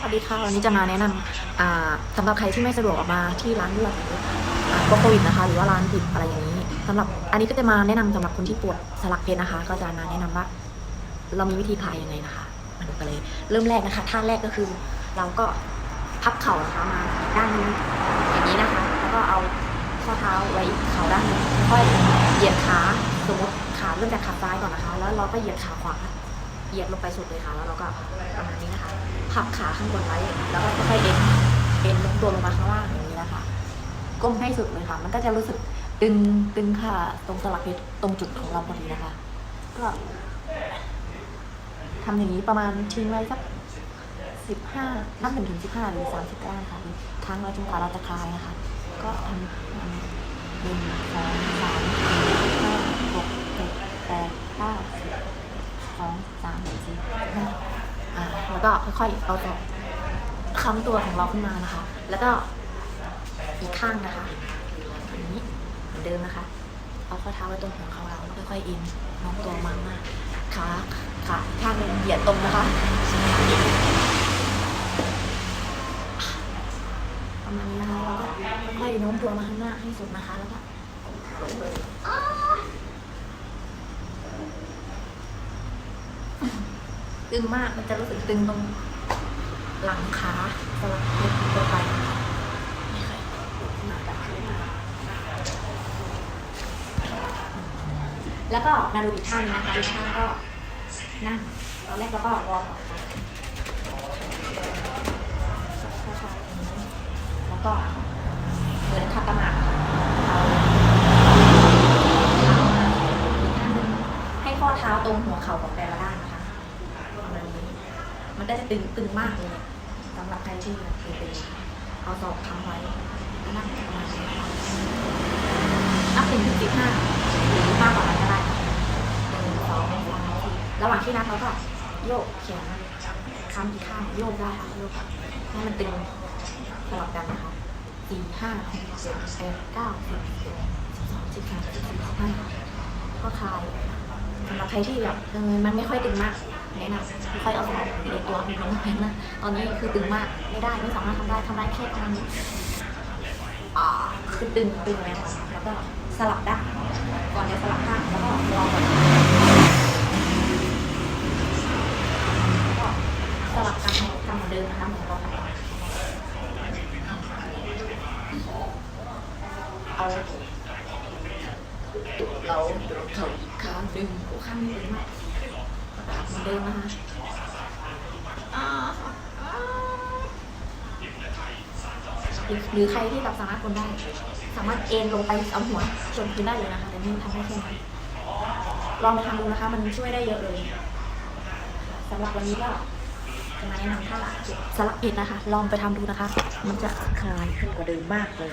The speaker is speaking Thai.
สวัสดีค่ะวันนี้จะมาแนะนำสำหรับใครที่ไม่สะดวกออกมาที่ร้านเลือดโควิดนะคะ หรือว่าร้านปิดอะไรอย่างนี้สำหรับอันนี้ก็จะมาแนะนำสำหรับคนที่ปวดสลักเพชรนะคะ ก็จะมาแนะนำว่า เรามีวิธีคลายยังไงนะคะมาดูกันเลย เริ่มแรกนะคะท่าแรกก็คือ เราก็พับเข่านะคะมาด้านนี้อย่างนี้นะคะ แล้วก็เอาข้อเท้าไว้เข่าด้านนี้ค่อยเหยียดขาสมมติขาเริ่มจากขาซ้ายก่อนนะคะ แล้วเราก็เหยียดขาขวา เหยียดลงไปสุดเลยค่ะ แล้วเราก็ประมาณนี้นะคะพับขาข้างบนไว้แล้วก็ค่อยเอ็นเอ็นลงตัวลงมาข้างล่างอย่างนี้นะคะก้มให้สุดเลยค่ะ มันก็จะรู้สึกตึงตึงค่ะ ตรงสลักเพชรตรงจุดของเราพอดีนะคะ ก็ทำอย่างนี้ประมาณทิ้งไว้สักสิบห้านับหนึ่งถึงสิบห้าหรือสามสิบก็ได้ค่ะครั้งเราจนกว่าเราจะคลายนะคะ ก็ทำหนึ่งสองสามสี่ห้าหกเจ็ดแปดเก้าสิบ สองสามสี่ห้าอ่าแล้วก็ค่อยๆเอาตัวค้ำตัวของเราขึ้นมานะคะ แล้วก็อีกข้างนะคะอย่างนี้เหมือนเดิมนะคะ เอาข้อเท้าไว้ตรงหัวเขาเราแล้วค่อยๆเอ็นน้องตัวมามาขาขาข้างนึงเหยียดตรงนะคะประมาณนี้นะคะแล้วก็ค่อยๆโน้มตัวมาข้างหน้าให้สุดนะคะแล้วก็อ้า ตึ งมาก มันจะรู้สึกตึงตรงหลังขาสลับเล็กตัวไปต่อยหนักอะแล้วก็มาดูอีกท่านนะคะอีกท่านก็นั่งตอนแรกเราก็วอร์มแล้วก็เหมือนขัดสมาธิเอาเามาอีกข้างหนึ่งให้ข้อเท้าตรงหัวเข่าของแต่ละด้านนะคะ ประมาณนี้ มันก็จะตึงตึงมากเลยสำหรับใครที่เคยเป็นเอาศอกค้ำไว้นั่งประมาณนับถึงถึงสิบห้าหรือมากกว่านั้นก็ได้หนึ่งสองสามสี่ระหว่างที่นับเราก็โยกแขนค้ำอีกข้างโยกได้ค่ะโยกให้มันตึงสลับกันนะคะสี่ห้าหกเจ็ดแปดเก้าสิบสิบเอ็ดสิบสองสิบสามสิบสี่สิบห้าก็คลาย สำหรับใครที่แบบเออมันไม่ค่อยตึงมากแนะนำค่อยเอาสมองในตัวมีน้องแพงนะตอนนี้คือตึงมากไม่ได้ไม่สามารถทำได้ทำได้แค่ประมาณนี้อ่าคือตึงตึงแล้วแล้วก็สลับด้านก่อนจะสลับข้างแล้วก็รอก่อนแล้วก็สลับกันทำเหมือนเดิมนะคะเหมือนเราเอา เราเขาข้งดึงหัวข้างนี้ดึงมากเหมือนเดินะคะอ่าหรือใครที่แบบสามารถคนได้ สามารถเอ็นลงไปเอาหัวชนพื้นได้เลยนะคะแต่นี่ทำได้แค่นี้ลองไปทำดูนะคะ มันช่วยได้เยอะเลยสำหรับวันนี้ก็จะมาแนะนำท่าสลักเอ็ดนะคะ ลองไปทำดูนะคะ มันจะคลายขึ้นกว่าเดิมมากเลย